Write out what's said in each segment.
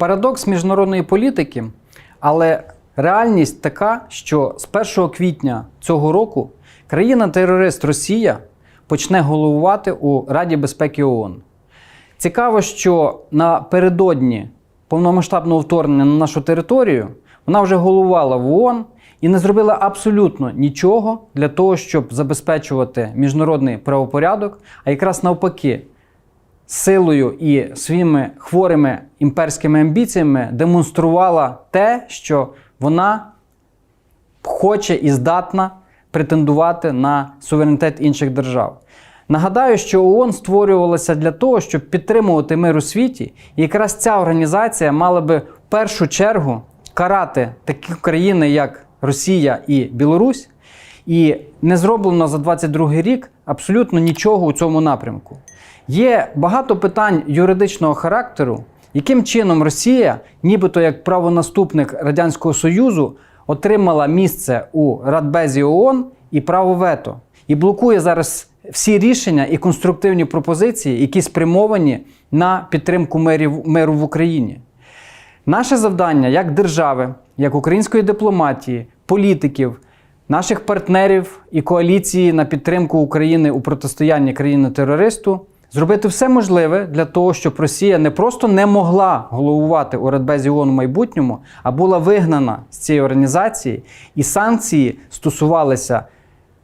Парадокс міжнародної політики, але реальність така, що з 1 квітня цього року країна-терорист Росія почне головувати у Раді безпеки ООН. Цікаво, що напередодні повномасштабного вторгнення на нашу територію вона вже головувала в ООН і не зробила абсолютно нічого для того, щоб забезпечувати міжнародний правопорядок, а якраз навпаки, силою і своїми хворими імперськими амбіціями демонструвала те, що вона хоче і здатна претендувати на суверенітет інших держав. Нагадаю, що ООН створювалася для того, щоб підтримувати мир у світі, і якраз ця організація мала би в першу чергу карати такі країни, як Росія і Білорусь, і не зроблено за 22 рік абсолютно нічого у цьому напрямку. Є багато питань юридичного характеру, яким чином Росія, нібито як правонаступник Радянського Союзу, отримала місце у Радбезі ООН і право вето, і блокує зараз всі рішення і конструктивні пропозиції, які спрямовані на підтримку мирів, миру в Україні. Наше завдання як держави, як української дипломатії, політиків, наших партнерів і коаліції на підтримку України у протистоянні країни-терористу зробити все можливе для того, щоб Росія не просто не могла головувати у Радбезі ООН у майбутньому, а була вигнана з цієї організації, і санкції стосувалися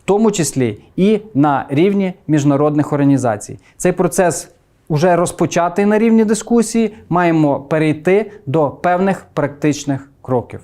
в тому числі і на рівні міжнародних організацій. Цей процес уже розпочатий на рівні дискусії. Маємо перейти до певних практичних кроків.